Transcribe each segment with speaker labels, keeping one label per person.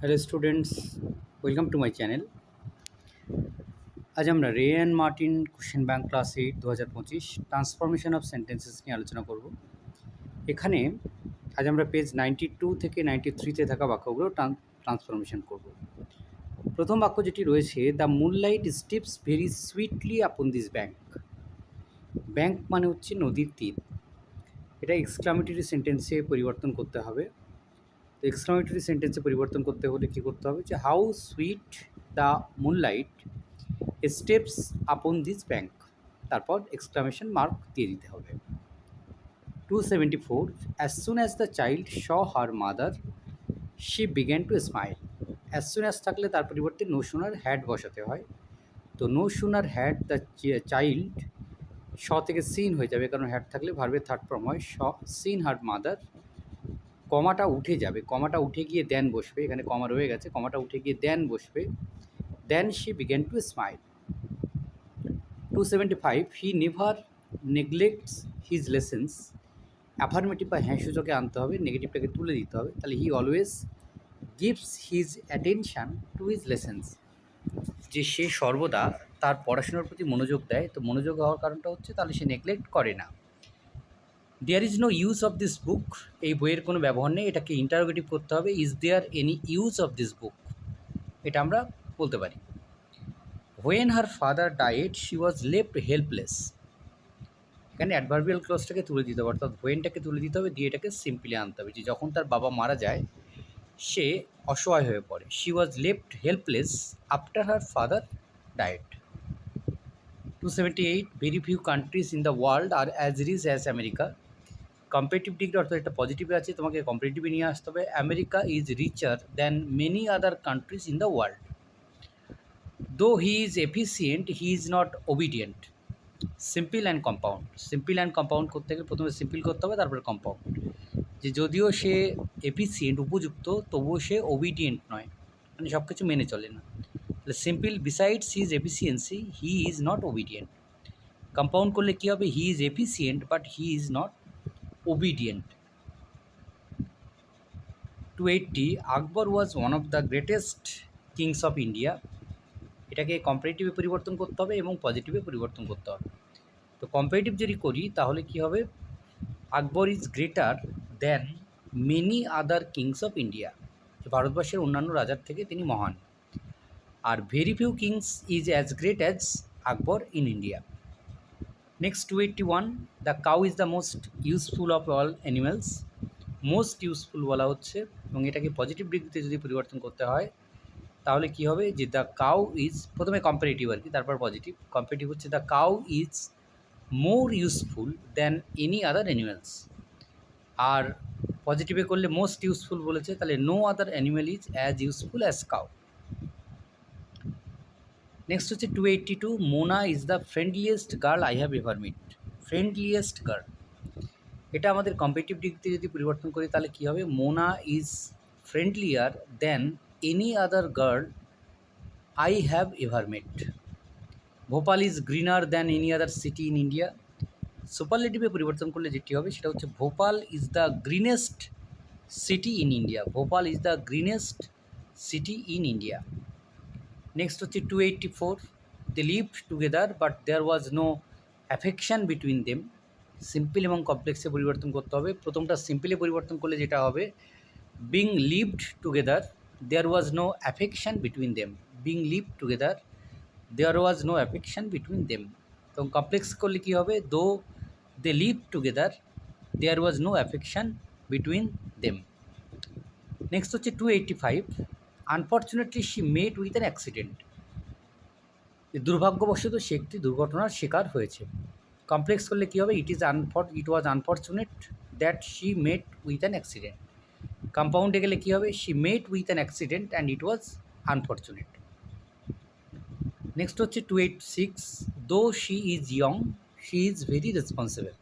Speaker 1: Hello students welcome to my channel আজ আমরা Ray and Martin question bank class eight দু হাজার পঁচিশ ট্রান্সফরমেশন অফ সেন্টেন্সেস নিয়ে আলোচনা করব। এখানে আজ আমরা পেজ নাইনটি টু থেকে নাইনটি থ্রিতে থাকা বাক্যগুলো ট্রান্সফরমেশন করব। প্রথম বাক্য যেটি রয়েছে the moonlight sleeps very sweetly upon this bank bank মানে হচ্ছে নদীর তীর। এটা এক্সক্লামেটরি সেন্টেন্সে পরিবর্তন করতে হবে। তো এক্সক্লামেটরি সেন্টেন্সে পরিবর্তন করতে হলে কী করতে হবে? যে how sweet the moonlight sleeps upon this bank তারপর এক্সক্লামেশন মার্ক দিয়ে দিতে হবে। Two seventy four as soon as the child saw her mother she began to smile as soon as থাকলে তার পরিবর্তে নো সুনার হ্যাড বসাতে হয়। তো no sooner had the child saw থেকে সিন হয়ে যাবে, কারণ হ্যাড থাকলে ভার্বের থার্ড ফর্ম হয়। শ সিন হার মাদার কমাটা উঠে যাবে, কমাটা উঠে গিয়ে দেন বসবে, এখানে কমা রয়ে গেছে, কমাটা উঠে গিয়ে দেন বসবে then she began to smile two seventy five he never neglects his lessons affirmative বা হ্যাঁ আনতে হবে নেগেটিভটাকে তুলে দিতে হবে, তাহলে he always gives his attention to his lessons যে সে সর্বদা তার পড়াশোনার প্রতি মনোযোগ দেয়, তো মনোযোগ হওয়ার কারণটা হচ্ছে তাহলে সে নেগলেক্ট করে না। There is no use of this book এই বইয়ের কোনো ব্যবহার নেই। এটাকে ইন্টারোগেটিভ করতে হবে। Is there any use of this book এটা আমরা বলতে পারি। When her father died she was left helpless এখানে অ্যাডভার্বিয়াল ক্লসটাকে তুলে দিতে হবে। অর্থাৎ হোয়েনটাকে তুলে দিতে হবে। দিয়ে এটাকে সিম্পলি আনতে হবে। যে যখন তার বাবা মারা যায়, সে অসহায় হয়ে পড়ে। She was left helpless after her father died two seventy eight very few countries in the world are as rich as America comparative degree অর্থাৎ একটা পজিটিভে আছে, তোমাকে কম্পারেটিভে নিয়ে আসতে হবে। America is richer than many other countries in the world though he is efficient he is not obedient simple and compound simple and compound করতে গেলে প্রথমে সিম্পল করতে হবে, তারপরে কম্পাউন্ড যে যদিও সে এফিসিয়েন্ট উপযুক্ত, তবুও সে ওবিডিয়েন্ট নয়। মানে সব কিছু মেনে চলে না। তাহলে simple besides his efficiency he is not obedient compound করলে কী হবে? He is efficient but he is not obedient. Two eighty Akbar was one of the greatest kings of India এটাকে কম্পারেটিভে পরিবর্তন করতে হবে এবং পজিটিভে পরিবর্তন করতে হবে। তো কম্পারেটিভ যদি করি, তাহলে কি হবে? Akbar is greater than many other kings of India ভারতবর্ষের অন্যান্য রাজার থেকে তিনি মহান। আর very few kings is as great as Akbar in India eighty one the cow is the most useful of all animals most useful বলা হচ্ছে, এবং এটাকে পজিটিভ ডিগ্রিতে যদি পরিবর্তন করতে হয়, তাহলে কি হবে? যে দ্য কাউ ইজ প্রথমে কম্পারেটিভ আর কি তারপর পজিটিভ কম্পারেটিভ হচ্ছে the cow is more useful than any other animals আর পজিটিভে করলে মোস্ট ইউজফুল বলেছে, তাহলে no other animal is as useful as cow next হচ্ছে two eighty two Mona is the friendliest girl I have ever meet friendliest girl এটা আমাদের competitive ডিগ্রিতে যদি পরিবর্তন করি, তাহলে কী হবে? Mona is friendlier than any other girl I have ever met Bhopal is greener than any other city in India সুপারলেটিভে পরিবর্তন করলে যেটি হবে, সেটা হচ্ছে Bhopal is the greenest city in India Bhopal is the greenest city in India next হচ্ছে two eighty four they live together but there was no affection between them simple এবং কমপ্লেক্সে পরিবর্তন করতে হবে। প্রথমটা সিম্পলে পরিবর্তন করলে যেটা হবে being lived together there was no affection between them being live together there was no affection between them এবং কমপ্লেক্স করলে কী হবে? Though they live together there was no affection between them next হচ্ছে two eighty five unfortunately she met with an accident দুর্ভাগ্যবশত সে একটি দুর্ঘটনার শিকার হয়েছে। কমপ্লেক্স করলে কী হবে? It is unfor it was unfortunate that she met with an accident কম্পাউন্ডে গেলে কী হবে? She met with an accident and it was unfortunate next হচ্ছে two eight six though she is young she is very responsible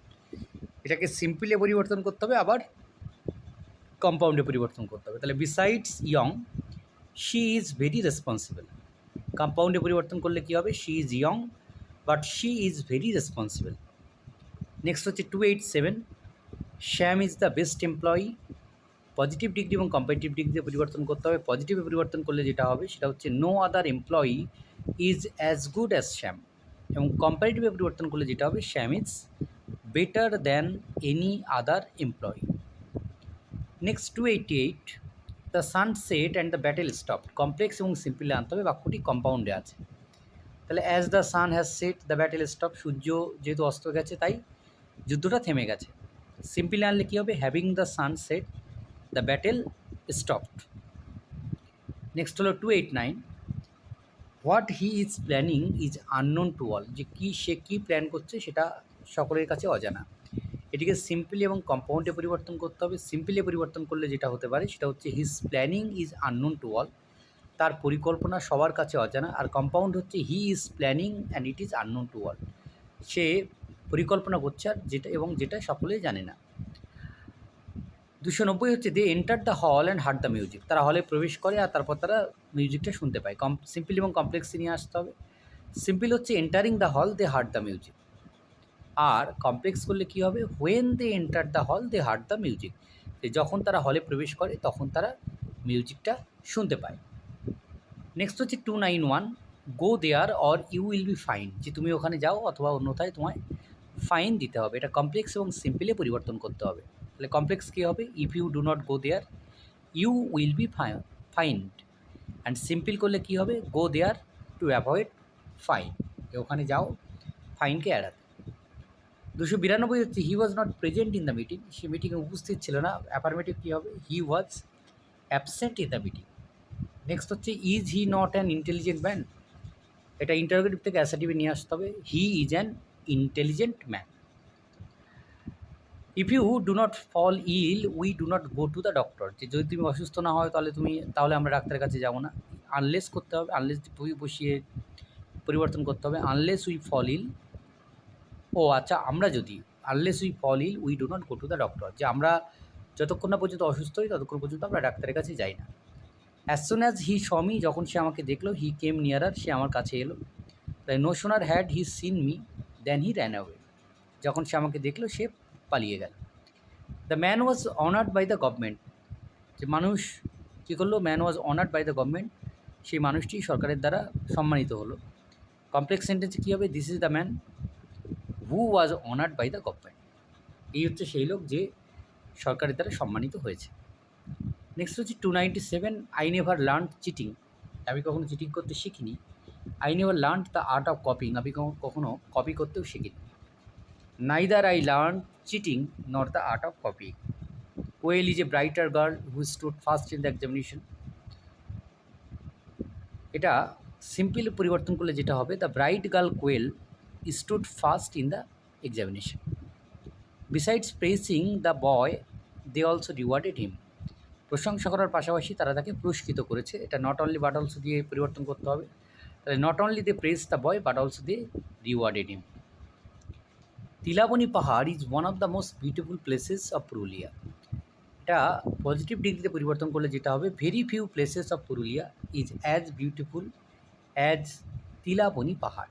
Speaker 1: এটাকে সিম্পলে পরিবর্তন করতে হবে, আবার কম্পাউন্ডে পরিবর্তন করতে হবে। তাহলে besides young she is very responsible কম্পাউন্ডে পরিবর্তন করলে কী হবে? She is young but she is very responsible next হচ্ছে two eight seven Shyam is the best employee positive degree এবং কম্পারেটিভ ডিগ্রিতে পরিবর্তন করতে হবে। পজিটিভে পরিবর্তন করলে যেটা হবে, সেটা হচ্ছে no other employee is as good as Shyam এবং কম্পারেটিভে পরিবর্তন করলে যেটা হবে Shyam is better than any other employee next two eighty eight the sun set and the battle stop complex এবং সিম্পলি আনতে হবে, বাক্যটি কম্পাউন্ডে আছে। তাহলে as the sun has set the battle stop সূর্য যেহেতু অস্ত গেছে, তাই যুদ্ধটা থেমে গেছে। সিম্পলি আনলে কী হবে? Having the sun set the battle stopped next হলো two eight nine what he is planning is unknown to all যে কী, সে কী প্ল্যান করছে, সেটা সকলের কাছে অজানা। এটিকে সিম্পলি এবং কম্পাউন্ডে পরিবর্তন করতে হবে। সিম্পলি পরিবর্তন করলে যেটা হতে পারে, সেটা হচ্ছে his planning is unknown to all তার পরিকল্পনা সবার কাছে অজানা, আর কম্পাউন্ড হচ্ছে he is planning and it is unknown to all সে পরিকল্পনা করছে যেটা এবং যেটা সকলেই জানে না। দুশো নব্বই হচ্ছে they enter the hall and heard the music তারা হলে প্রবেশ করে আর তারপর তারা মিউজিকটা শুনতে পায়। কম সিম্পল এবং কমপ্লেক্সে নিয়ে আসতে হবে। সিম্পল হচ্ছে entering the hall they heard the music R complex করলে কী হবে? When they enter the hall they heard the music যখন তারা হলে প্রবেশ করে, তখন তারা মিউজিকটা শুনতে পায়। নেক্সট হচ্ছে two nine one go there or you will be fine যে তুমি ওখানে যাও অথবা অন্যথায় তোমায় ফাইন দিতে হবে। এটা কমপ্লেক্স এবং সিম্পলে পরিবর্তন করতে হবে। তাহলে কমপ্লেক্স কী হবে? If you do not go there you will be fined and simple করলে কী হবে? Go there to avoid fine ওখানে যাও ফাইনকে এড়াতে। দুশো বিরানব্বই হচ্ছে he was not present in the meeting সে মিটিংয়ে উপস্থিত ছিল না। অ্যাফার্মেটিভ কী হবে? He was absent in the meeting next হচ্ছে is he not an intelligent man এটা ইন্টারোগেটিভ থেকে অ্যাসাটিভে নিয়ে আসতে হবে। He is an intelligent man if you do not fall ill we do not go to the doctor যে যদি তুমি অসুস্থ না হয়, তাহলে তুমি, তাহলে আমরা ডাক্তারের কাছে যাব না। আনলেস করতে হবে আনলেস বসিয়ে পরিবর্তন করতে হবে। আনলেস উই ফল ইল ও আচ্ছা আমরা যদি unless we fall ill we do not go to the doctor যে আমরা যতক্ষণ না পর্যন্ত অসুস্থ হই, ততক্ষণ পর্যন্ত আমরা ডাক্তারের কাছে যাই না। অ্যাজ সুন অ্যাজ হি সমি যখন সে আমাকে দেখল হি কেম নিয়ারার সে আমার কাছে এলো। তাই no sooner had he seen me then he ran away যখন সে আমাকে দেখল, সে পালিয়ে গেল। The man was honoured by the government যে মানুষ কী করল man was honoured by the government সেই মানুষটি সরকারের দ্বারা সম্মানিত হলো। কমপ্লেক্স সেন্টেন্সে কী হবে? This is the man who was honoured by the government এই হচ্ছে সেই লোক যে সরকারের দ্বারা সম্মানিত হয়েছে। নেক্সট হচ্ছে two ninety seven I never learn cheating আমি কখনো চিটিং করতে শিখিনি। I never learn the art of copying আমি কখনো কপি করতেও শিখিনি। Neither I learn cheating not the art of copying Koyel is a brighter girl who stood first in the examination এটা simple পরিবর্তন করলে যেটা হবে the bright girl Koyel stood first in the examination besides praising the boy they also rewarded him প্রশংসা করার পাশাপাশি তারা তাকে পুরস্কৃত করেছে। এটা নট অনলি বাট অলসো দিয়ে পরিবর্তন করতে হবে। তাহলে not only they praise the boy but also they rewarded him Tilaboni pahar is one of the most beautiful places of Purulia এটা পজিটিভ ডিগ্রিতে পরিবর্তন করলে যেটা হবে very few places of Purulia is as beautiful as Tilaboni pahar.